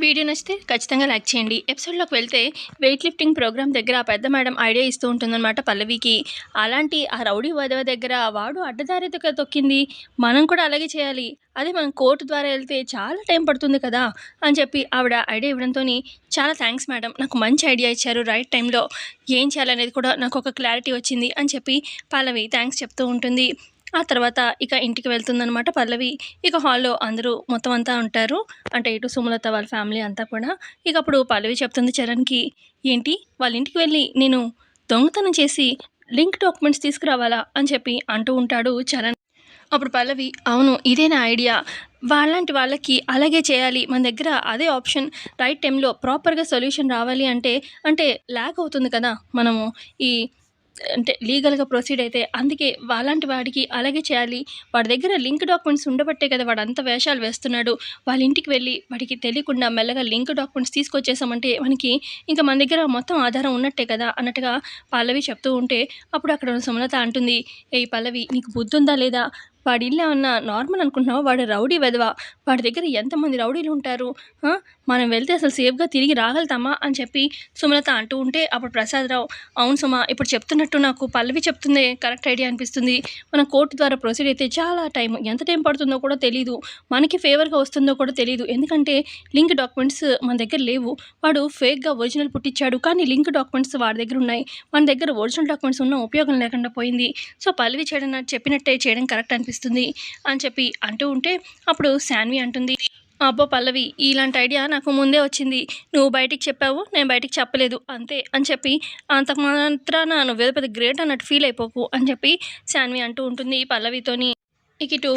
Video నచ్చితే ఖచ్చితంగా like చేయండి. ఎపిసోడ్లోకి వెళ్తే వెయిట్ లిఫ్టింగ్ ప్రోగ్రామ్ దగ్గర ఆ పెద్ద మేడం ఐడియా ఇస్తూ ఉంటుందన్నమాట పల్లవికి. అలాంటి ఆ రౌడీ వధవ దగ్గర వాడు అడ్డదారితో తొక్కింది. మనం కూడా అలాగే చేయాలి. అదే మనం కోర్టు ద్వారా వెళ్తే చాలా టైం పడుతుంది కదా అని చెప్పి ఆవిడ ఐడియా ఇవ్వడంతో చాలా థ్యాంక్స్ మేడం. నాకు మంచి ఐడియా ఇచ్చారు రైట్ టైంలో. ఏం చేయాలనేది కూడా నాకు ఒక క్లారిటీ వచ్చింది అని చెప్పి పల్లవి థ్యాంక్స్ చెప్తూ ఉంటుంది. ఆ తర్వాత ఇక ఇంటికి వెళ్తుందనమాట పల్లవి. ఇక హాల్లో అందరూ మొత్తం అంతా ఉంటారు. అంటే ఇటు సుమలత వాళ్ళ ఫ్యామిలీ అంతా కూడా. ఇక అప్పుడు పల్లవి చెప్తుంది చరణ్కి ఏంటి? వాళ్ళ ఇంటికి వెళ్ళి నేను దొంగతనం చేసి లింక్ డాక్యుమెంట్స్ తీసుకురావాలా? అని చెప్పి అంటూ ఉంటాడు చరణ్. అప్పుడు పల్లవి అవును ఇదే నా ఐడియా. వాళ్ళంటి వాళ్ళకి అలాగే చేయాలి. మన దగ్గర అదే ఆప్షన్. రైట్ టైంలో ప్రాపర్గా సొల్యూషన్ రావాలి అంటే అంటే ల్యాక్ అవుతుంది కదా మనము. ఈ అంటే లీగల్గా ప్రొసీడ్ అయితే అందుకే వాళ్ళంటి వాడికి అలాగే చేయాలి. వాడి దగ్గర లింక్ డాక్యుమెంట్స్ ఉండబట్టే కదా వాడు అంత వేషాలు వేస్తున్నాడు. వాళ్ళ ఇంటికి వెళ్ళి వాడికి తెలియకుండా మెల్లగా లింక్ డాక్యుమెంట్స్ తీసుకొచ్చేసామంటే మనకి ఇంకా మన దగ్గర మొత్తం ఆధారం ఉన్నట్టే కదా అన్నట్టుగా పల్లవి చెప్తూ ఉంటే అప్పుడు అక్కడ ఉన్న సుమలత అంటుంది ఏ పల్లవి నీకు బుద్ధి ఉందా లేదా? వాడి ఇల్లు ఏమన్నా నార్మల్ అనుకుంటున్నావా? వాడు రౌడీ వెదవా వాడి దగ్గర ఎంతమంది రౌడీలు ఉంటారు? మనం వెళ్తే అసలు సేఫ్గా తిరిగి రాగలుగుతామా? అని చెప్పి సుమలత అంటూ ఉంటే అప్పుడు ప్రసాదరావు అవును సుమ ఇప్పుడు చెప్తున్నట్టు నాకు పల్లవి చెప్తుందే కరెక్ట్ ఐడియా అనిపిస్తుంది. మనం కోర్టు ద్వారా ప్రొసీడ్ అయితే చాలా టైం ఎంత టైం పడుతుందో కూడా తెలియదు మనకి ఫేవర్గా వస్తుందో కూడా తెలియదు ఎందుకంటే లింక్ డాక్యుమెంట్స్ మన దగ్గర లేవు. వాడు ఫేక్గా ఒరిజినల్ పుట్టించాడు కానీ లింక్ డాక్యుమెంట్స్ వాడి దగ్గర ఉన్నాయి. మన దగ్గర ఒరిజినల్ డాక్యుమెంట్స్ ఉన్న ఉపయోగం లేకుండా పోయింది. సో పల్లవి చేయడం నాకు చెప్పినట్టే చేయడం కరెక్ట్ అనిపిస్తుంది అనిపిస్తుంది అని చెప్పి అంటూ ఉంటే అప్పుడు శాన్వి అంటుంది అబ్బో పల్లవి ఇలాంటి ఐడియా నాకు ముందే వచ్చింది. నువ్వు బయటికి చెప్పావు నేను బయటికి చెప్పలేదు. అంతే అని చెప్పి అంతకు మాత్రాన నువ్వు పెద్ద గ్రేట్ అన్నట్టు ఫీల్ అయిపోకు అని చెప్పి శాన్వి అంటూ ఉంటుంది పల్లవితోని. ఇక ఇటు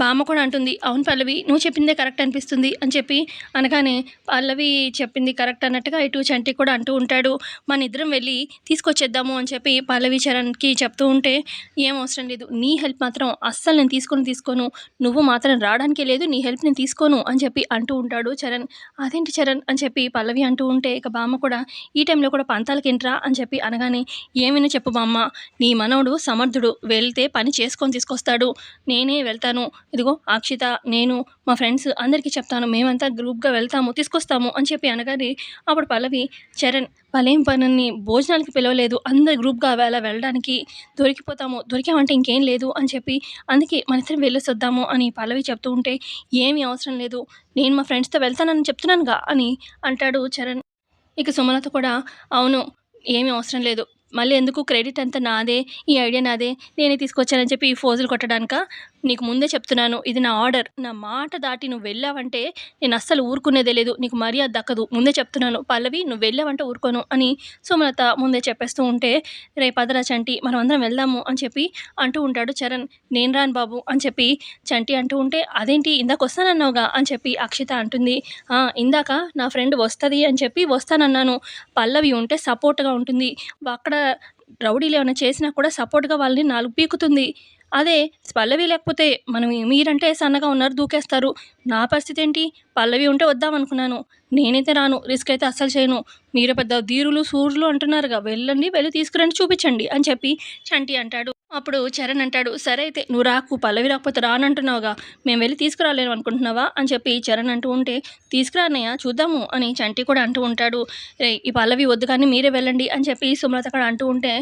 బామ్మ కూడా అంటుంది అవును పల్లవి నువ్వు చెప్పిందే కరెక్ట్ అనిపిస్తుంది అని చెప్పి అనగానే పల్లవి చెప్పింది కరెక్ట్ అన్నట్టుగా ఇటు చంటి కూడా అంటూ ఉంటాడు మన ఇద్దరం వెళ్ళి తీసుకొచ్చేద్దాము అని చెప్పి పల్లవి చరణ్కి చెప్తూ ఉంటే ఏం అవసరం లేదు నీ హెల్ప్ మాత్రం అస్సలు నేను తీసుకొని తీసుకోను నువ్వు మాత్రం రావడానికే లేదు నీ హెల్ప్ నేను తీసుకోను అని చెప్పి అంటూ ఉంటాడు చరణ్. అదేంటి చరణ్? అని చెప్పి పల్లవి అంటూ ఉంటే ఇక బామ్మ కూడా ఈ టైంలో కూడా పంతాలకి ఏంట్రా అని చెప్పి అనగానే ఏమైనా చెప్పు బామ్మ నీ మనవడు సమర్థుడు వెళ్తే పని చేసుకొని తీసుకొస్తాడు నేను నేనే వెళ్తాను. ఇదిగో అక్షిత నేను మా ఫ్రెండ్స్ అందరికీ చెప్తాను. మేమంతా గ్రూప్గా వెళ్తాము తీసుకొస్తాము అని చెప్పి అనగానే అప్పుడు పల్లవి చరణ్ పలేం పనుని భోజనాలకి పిలవలేదు. అందరు గ్రూప్గా అలా వెళ్ళడానికి దొరికిపోతాము. దొరికామంటే ఇంకేం లేదు అని చెప్పి అందుకే మన ఇద్దరం వెళ్ళొస్తాము అని పల్లవి చెప్తూ ఉంటే ఏమీ అవసరం లేదు. నేను మా ఫ్రెండ్స్తో వెళ్తానని చెప్తున్నానుగా అని అంటాడు చరణ్. ఇక సుమలత కూడా అవును ఏమీ అవసరం లేదు. మళ్ళీ ఎందుకు క్రెడిట్ అంతా నాదే ఈ ఐడియా నాదే నేనే తీసుకొచ్చానని చెప్పి ఈ ఫోజులు కొట్టడానిక? నీకు ముందే చెప్తున్నాను ఇది నా ఆర్డర్. నా మాట దాటి నువ్వు వెళ్ళావంటే నేను అస్సలు ఊరుకునేదే లేదు. నీకు మర్యాద దక్కదు. ముందే చెప్తున్నాను పల్లవి నువ్వు వెళ్ళావంటే ఊరుకోను అని సుమలత ముందే చెప్పేస్తూ ఉంటే రే పదరా చంటి మనం అందరం వెళ్దాము అని చెప్పి అంటూ ఉంటాడు చరణ్. నేను రాను బాబు అని చెప్పి చంటి అంటూ ఉంటే అదేంటి ఇందాక వస్తానన్నావుగా? అని చెప్పి అక్షిత అంటుంది. ఇందాక నా ఫ్రెండ్ వస్తుంది అని చెప్పి వస్తానన్నాను. పల్లవి ఉంటే సపోర్ట్గా ఉంటుంది. అక్కడ రౌడీలు ఏమైనా చేసినా కూడా సపోర్ట్గా వాళ్ళని నాలుగు పీకుతుంది. అదే పల్లవి లేకపోతే మనం మీరంటే సన్నగా ఉన్నారు దూకేస్తారు. నా పరిస్థితి ఏంటి? పల్లవి ఉంటే వద్దామనుకున్నాను నేనైతే రాను రిస్క్ అయితే అస్సలు చేయను. మీరు పెద్ద ధీరులు సూర్యులు అంటున్నారుగా వెళ్ళండి వెళ్ళి తీసుకురండి చూపించండి అని చెప్పి చంటి అంటాడు. అప్పుడు చరణ్ అంటాడు సరే అయితే నువ్వు రాకు పల్లవి రాకపోతే రానంటున్నావుగా. మేము వెళ్ళి తీసుకురాలేము అనుకుంటున్నావా? అని చెప్పి చరణ్ అంటూ ఉంటే తీసుకురానయ్యా చూద్దాము అని చంటి కూడా అంటూ ఉంటాడు. రే ఈ పల్లవి వద్దు కానీ మీరే వెళ్ళండి అని చెప్పి సుమలత కూడా అంటూ ఉంటే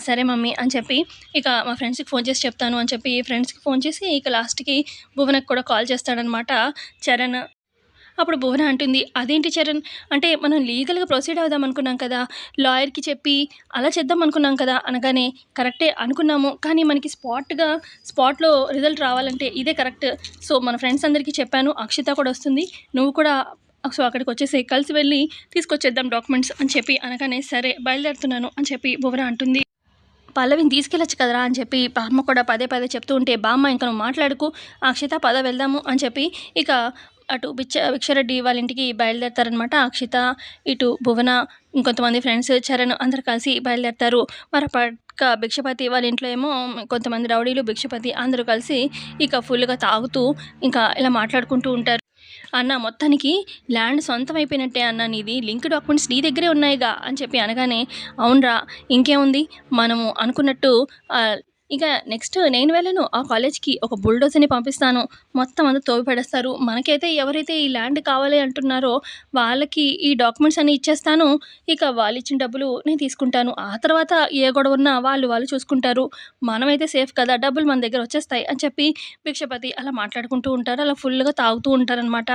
సరే మమ్మీ అని చెప్పి ఇక మా ఫ్రెండ్స్కి ఫోన్ చేసి చెప్తాను అని చెప్పి ఫ్రెండ్స్కి ఫోన్ చేసి ఇక లాస్ట్కి భువనకు కూడా కాల్ చేస్తాడనమాట చరణ్. అప్పుడు భువన అంటుంది అదేంటి చరణ్? అంటే మనం లీగల్గా ప్రొసీడ్ అవుదాం అనుకున్నాం కదా లాయర్కి చెప్పి అలా చేద్దాం అనుకున్నాం కదా అనగానే కరెక్టే అనుకున్నాము. కానీ మనకి స్పాట్గా స్పాట్లో రిజల్ట్ రావాలంటే ఇదే కరెక్ట్. సో మన ఫ్రెండ్స్ అందరికీ చెప్పాను అక్షిత కూడా వస్తుంది. నువ్వు కూడా సో అక్కడికి వచ్చేసి కలిసి వెళ్ళి తీసుకొచ్చేద్దాం డాక్యుమెంట్స్ అని చెప్పి అనగానే సరే బయలుదేరుతున్నాను అని చెప్పి భువన అంటుంది. పల్లవిని తీసుకెళ్ళచ్చు కదరా అని చెప్పి బామ్మ కూడా పదే పదే చెప్తూ ఉంటే బామ్మ ఇంకా నువ్వు మాట్లాడుకు అక్షిత పద వెళ్దాము అని చెప్పి ఇక అటు బిచ్చ భిక్షరెడ్డి వాళ్ళ ఇంటికి బయలుదేరతారనమాట అక్షిత ఇటు భువన ఇంకొంతమంది ఫ్రెండ్స్ చరణ్ అందరు కలిసి బయలుదేరతారు. మరి పక్క భిక్షపతి వాళ్ళ ఇంట్లో ఏమో కొంతమంది రౌడీలు భిక్షపతి అందరూ కలిసి ఇక ఫుల్గా తాగుతూ ఇంకా ఇలా మాట్లాడుకుంటూ ఉంటారు. అన్న మొత్తానికి ల్యాండ్ సొంతం అయిపోయినట్టే అన్న నీది. లింక్ డాక్యుమెంట్స్ నీ దగ్గరే ఉన్నాయిగా అని చెప్పి అనగానే అవునరా ఇంకేముంది? మనము అనుకున్నట్టు ఇక నెక్స్ట్ నేను వెళ్ళను. ఆ కాలేజ్కి ఒక బుల్డోజర్ని పంపిస్తాను. మొత్తం అంతా తోవి పడేస్తారు మనకైతే ఎవరైతే ఈ ల్యాండ్ కావాలి అంటున్నారో వాళ్ళకి ఈ డాక్యుమెంట్స్ అన్ని ఇచ్చేస్తాను. ఇక వాళ్ళు ఇచ్చిన డబ్బులు నేను తీసుకుంటాను. ఆ తర్వాత ఏ గొడవ ఉన్నా వాళ్ళు వాళ్ళు చూసుకుంటారు. మనమైతే సేఫ్ కదా డబ్బులు మన దగ్గర వచ్చేస్తాయి అని చెప్పి భిక్షపతి అలా మాట్లాడుకుంటూ ఉంటారు. అలా ఫుల్గా తాగుతూ ఉంటారనమాట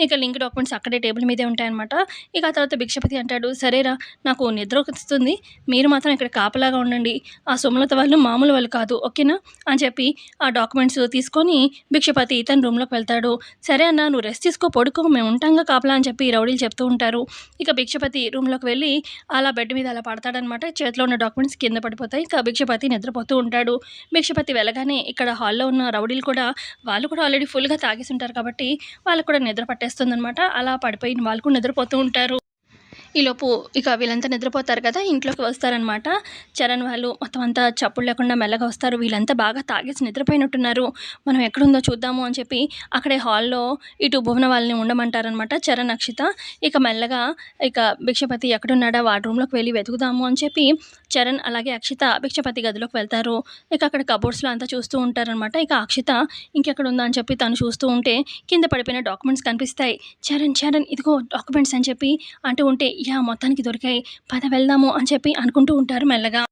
ఇక లింక్ డాక్యుమెంట్స్ అక్కడే టేబుల్ మీదే ఉంటాయన్నమాట. ఇక ఆ తర్వాత భిక్షపతి అంటాడు సరేరా నాకు నిద్ర వస్తుంది. మీరు మాత్రం ఇక్కడ కాపలాగా ఉండండి. ఆ సుమలత వాళ్ళు మామూలు వాళ్ళు కాదు ఓకేనా? అని చెప్పి ఆ డాక్యుమెంట్స్ తీసుకొని భిక్షపతి చైతన్ రూమ్లోకి వెళ్తాడు. సరే అన్న నువ్వు రెస్ట్ తీసుకో పడుకో మేము ఉంటాంగా కాపలా అని చెప్పి రౌడీలు చెప్తూ ఉంటారు. ఇక భిక్షపతి రూమ్లోకి వెళ్ళి అలా బెడ్ మీద అలా పడతాడనమాట. చేతిలో ఉన్న డాక్యుమెంట్స్ కింద పడిపోతాయి. ఇక భిక్షపతి నిద్రపోతూ ఉంటాడు. భిక్షపతి వెళ్ళగానే ఇక్కడ హాల్లో ఉన్న రౌడీలు కూడా వాళ్ళు కూడా ఆల్రెడీ ఫుల్గా తాగేసి ఉంటారు కాబట్టి వాళ్ళకు కూడా నిద్ర పట్టేస్తుందన్నమాట అలా పడిపోయిన వాళ్ళు కూడా నిద్రపోతూ ఉంటారు. ఈలోపు ఇక వీళ్ళంతా నిద్రపోతారు కదా ఇంట్లోకి వస్తారనమాట చరణ్ వాళ్ళు మొత్తం అంతా చప్పుడు లేకుండా మెల్లగా వస్తారు. వీళ్ళంతా బాగా తాగేసి నిద్రపోయినట్టున్నారు. మనం ఎక్కడుందో చూద్దాము అని చెప్పి అక్కడే హాల్లో ఇటు భువన వాళ్ళని ఉండమంటారనమాట చరణ్ అక్షిత. ఇక మెల్లగా ఇక భిక్షపతి ఎక్కడున్నాడా వాడి రూమ్లోకి వెళ్ళి వెతుకుదాము అని చెప్పి చరణ్ అలాగే అక్షిత భిక్షపతి గదిలోకి వెళ్తారు. ఇక అక్కడ కబోర్డ్స్లో అంతా చూస్తూ ఉంటారనమాట ఇక అక్షిత ఇంకెక్కడ ఉందా అని చెప్పి తను చూస్తూ ఉంటే కింద పడిపోయిన డాక్యుమెంట్స్ కనిపిస్తాయి. చరణ్ చరణ్ ఇదిగో డాక్యుమెంట్స్ అని చెప్పి అంటూ ఉంటే యా మొత్తానికి దొరికాయి. పద వెళ్దాము అని చెప్పి అనుకుంటూ ఉంటారు మెల్లగా.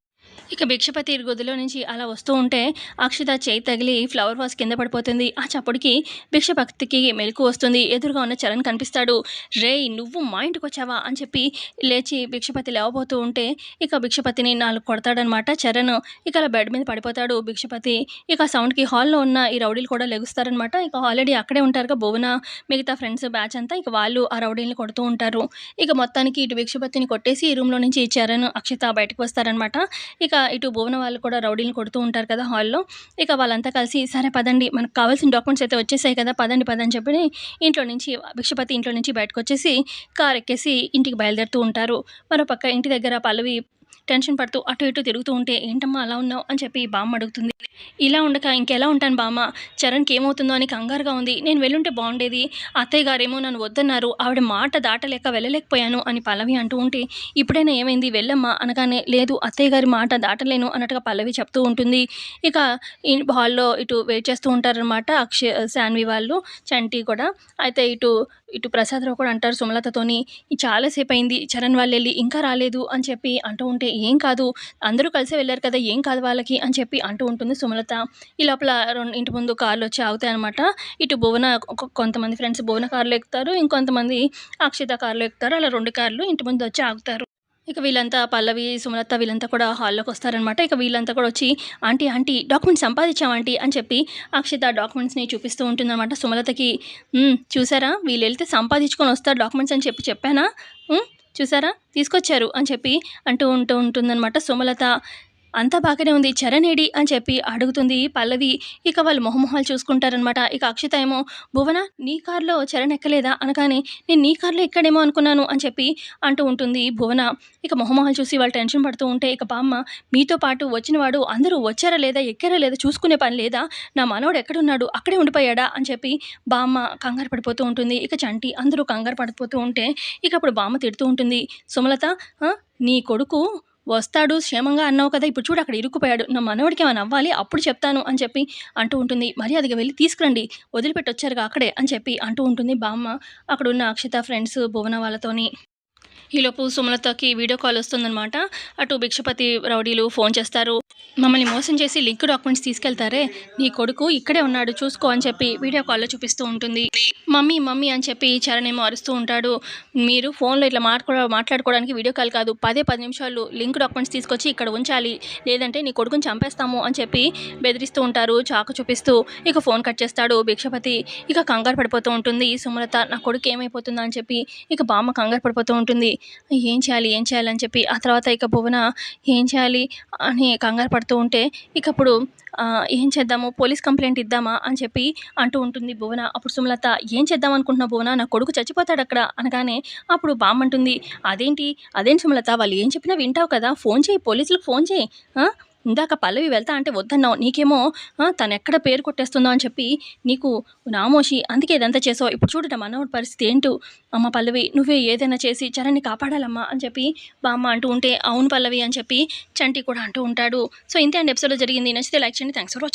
ఇక భిక్షపతి గదిలో నుంచి అలా వస్తూ ఉంటే అక్షిత చేయి తగిలి ఫ్లవర్ వాస్ కింద పడిపోతుంది. ఆ చప్పుడుకి భిక్షపతికి మెలకు వస్తుంది. ఎదురుగా ఉన్న చరణ్ కనిపిస్తాడు. రే నువ్వు మా ఇంటికి వచ్చావా? అని చెప్పి లేచి భిక్షపతి లేవబోతూ ఉంటే ఇక భిక్షపతిని నాలుగు కొడతాడనమాట చరణ్. ఇక అలా బెడ్ మీద పడిపోతాడు భిక్షపతి. ఇక సౌండ్కి హాల్లో ఉన్న ఈ రౌడీలు కూడా లెగుస్తారనమాట. ఇక ఆల్రెడీ అక్కడే ఉంటారు భువన మిగతా ఫ్రెండ్స్ బ్యాచ్ అంతా. ఇక వాళ్ళు ఆ రౌడీని కొడుతూ ఉంటారు. ఇక మొత్తానికి ఇటు భిక్షపతిని కొట్టేసి ఈ రూమ్లో నుంచి చరణ్ అక్షిత బయటకు వస్తారనమాట. ఇక ఇటు భువన వాళ్ళు కూడా రౌడీలు కొడుతూ ఉంటారు కదా హాల్లో. ఇక వాళ్ళంతా కలిసి సరే పదండి మనకు కావాల్సిన డాక్యుమెంట్స్ అయితే వచ్చేసాయి కదా పదండి పదని చెప్పి ఇంట్లో నుంచి భిక్షపతి ఇంట్లో నుంచి బయటకు వచ్చేసి కార్ ఎక్కేసి ఇంటికి బయలుదేరుతూ ఉంటారు. మరో పక్క ఇంటి దగ్గర పల్లవి టెన్షన్ పడుతూ అటు ఇటు తిరుగుతూ ఉంటే ఏంటమ్మా అలా ఉన్నావు? అని చెప్పి బామ్మ అడుగుతుంది. ఇలా ఉండక ఇంకెలా ఉంటాను బామ్మ? చరణ్కి ఏమవుతుందో అని కంగారుగా ఉంది. నేను వెళ్ళుంటే బాగుండేది అత్తయ్య గారేమో నన్ను వద్దన్నారు. ఆవిడ మాట దాటలేక వెళ్ళలేకపోయాను అని పల్లవి అంటూ ఉంటే ఇప్పుడైనా ఏమైంది? వెళ్ళమ్మా అనగానే లేదు అత్తయ్య గారి మాట దాటలేను అన్నట్టుగా పల్లవి చెప్తూ ఉంటుంది. ఇక ఈ హాల్లో ఇటు వెయిట్ చేస్తూ ఉంటారనమాట అక్షయ్ శాన్వి వాళ్ళు చంటి కూడా. అయితే ఇటు ఇటు ప్రసాదరావు కూడా అంటారు సుమలతతోని చాలాసేపు అయింది చరణ్ వాళ్ళు వెళ్ళి ఇంకా రాలేదు అని చెప్పి అంటూ ఉంటే ఏం కాదు అందరూ కలిసి వెళ్ళారు కదా ఏం కాదు వాళ్ళకి అని చెప్పి అంటూ ఉంటుంది సుమలత. ఈ లోపల రెండు ఇంటి ముందు కార్లు వచ్చి ఆగుతాయి అనమాట ఇటు భువన కొంతమంది ఫ్రెండ్స్ భువన కార్లు ఎక్కుతారు ఇంకొంతమంది అక్షిత కార్లు ఎక్కుతారు అలా రెండు కార్లు ఇంటి ముందు వచ్చి ఆగుతారు. ఇక వీళ్ళంతా పల్లవి సుమలత వీళ్ళంతా కూడా హాల్లోకి వస్తారనమాట ఇక వీళ్ళంతా కూడా వచ్చి ఆంటీ ఆంటీ డాక్యుమెంట్స్ సంపాదించాం ఆంటీ? అని చెప్పి అక్షిత డాక్యుమెంట్స్ని చూపిస్తూ ఉంటుందన్నమాట సుమలతకి. చూసారా? వీళ్ళు వెళ్తే సంపాదించుకొని వస్తారు డాక్యుమెంట్స్ అని చెప్పి చెప్పానా? చూసారా? తీసుకొచ్చారు అని చెప్పి అంటూ ఉంటూ ఉంటుందన్నమాట సుమలత. అంతా బాగానే ఉంది చరణేడి అని చెప్పి అడుగుతుంది పల్లవి. ఇక వాళ్ళు మొహమొహాలు చూసుకుంటారనమాట ఇక అక్షిత ఏమో భువన నీ కారులో చరణ్ ఎక్కలేదా? అనగానే నేను నీ కారులో ఎక్కడేమో అనుకున్నాను అని చెప్పి అంటూ ఉంటుంది భువన. ఇక మొహమొహాలు చూసి వాళ్ళు టెన్షన్ పడుతూ ఉంటే ఇక బామ్మ మీతో పాటు వచ్చినవాడు అందరూ వచ్చారా లేదా ఎక్కారా లేదా చూసుకునే పని లేదా? నా మనోడు ఎక్కడున్నాడు? అక్కడే ఉండిపోయాడా? అని చెప్పి బామ్మ కంగారు పడిపోతూ ఉంటుంది. ఇక చంటి అందరూ కంగారు పడిపోతూ ఉంటే ఇక అప్పుడు బామ్మ తిడుతూ ఉంటుంది సుమలత నీ కొడుకు వస్తాడు క్షేమంగా అన్నావు కదా ఇప్పుడు చూడు అక్కడ ఇరుక్కుపోయాడు. నా మనవడికి ఏమైనా అవ్వాలి? అప్పుడు చెప్తాను అని చెప్పి అంటూ ఉంటుంది. మర్యాదగా వెళ్ళి తీసుకురండి. వదిలిపెట్టి వచ్చారుగా అక్కడే అని చెప్పి అంటూ ఉంటుంది బామ్మ. అక్కడ ఉన్న అక్షిత ఫ్రెండ్స్ భువన వాళ్ళతోని. ఈలోపు సుమలతకి వీడియో కాల్ వస్తుందనమాట అటు భిక్షపతి రౌడీలు ఫోన్ చేస్తారు. మమ్మల్ని మోసం చేసి లింక్ డాక్యుమెంట్స్ తీసుకెళ్తారే? నీ కొడుకు ఇక్కడే ఉన్నాడు చూసుకో అని చెప్పి వీడియో కాల్లో చూపిస్తూ ఉంటుంది. మమ్మీ మమ్మీ అని చెప్పి చరణ్ ఏమో అరుస్తూ ఉంటాడు. మీరు ఫోన్లో ఇట్లా మాట్లాడు మాట్లాడుకోవడానికి వీడియో కాల్ కాదు. పదే పది నిమిషాలు లింక్ డాక్యుమెంట్స్ తీసుకొచ్చి ఇక్కడ ఉంచాలి. లేదంటే నీ కొడుకుని చంపేస్తాము అని చెప్పి బెదిరిస్తూ ఉంటారు చాకు చూపిస్తూ. ఇక ఫోన్ కట్ చేస్తాడు భిక్షపతి. ఇక కంగారు పడిపోతూ ఉంటుంది. సుమలత నా కొడుకు ఏమైపోతుందా అని చెప్పి ఇక బామ్మ కంగారు పడిపోతూ ఉంటుంది. ఏం చేయాలి ఏం చేయాలని చెప్పి ఆ తర్వాత ఇక భువన ఏం చేయాలి అని కంగారు పడుతూ ఉంటే ఇకప్పుడు ఏం చేద్దాము పోలీస్ కంప్లైంట్ ఇద్దామా అని చెప్పి అంటూ ఉంటుంది భువన. అప్పుడు సుమలత ఏం చేద్దాం అనుకుంటున్నా భువన? నా కొడుకు చచ్చిపోతాడు అక్కడ అనగానే అప్పుడు బామ్మ అంటుంది అదేంటి అదేంటి సుమలత? వాళ్ళు ఏం చెప్పినా వింటావు కదా. ఫోన్ చేయి పోలీసులకు ఫోన్ చేయి ఇందాక పల్లవి వెళ్తా అంటే వద్దన్నావు. నీకేమో తను ఎక్కడ పేరు కొట్టేస్తుందో అని చెప్పి నీకు నామోషి అందుకే ఇదంతా చేసావు. ఇప్పుడు చూడట మనోడి పరిస్థితి ఏంటో? అమ్మ పల్లవి నువ్వే ఏదైనా చేసి చరణ్ని కాపాడాలమ్మా అని చెప్పి బామ్మ అంటూ ఉంటే అవును పల్లవి అని చెప్పి చంటి కూడా అంటూ ఉంటాడు. సో ఇంతే అండి. ఎపిసోడ్లో జరిగింది. నచ్చితే లైక్ చేయండి. Thanks for watching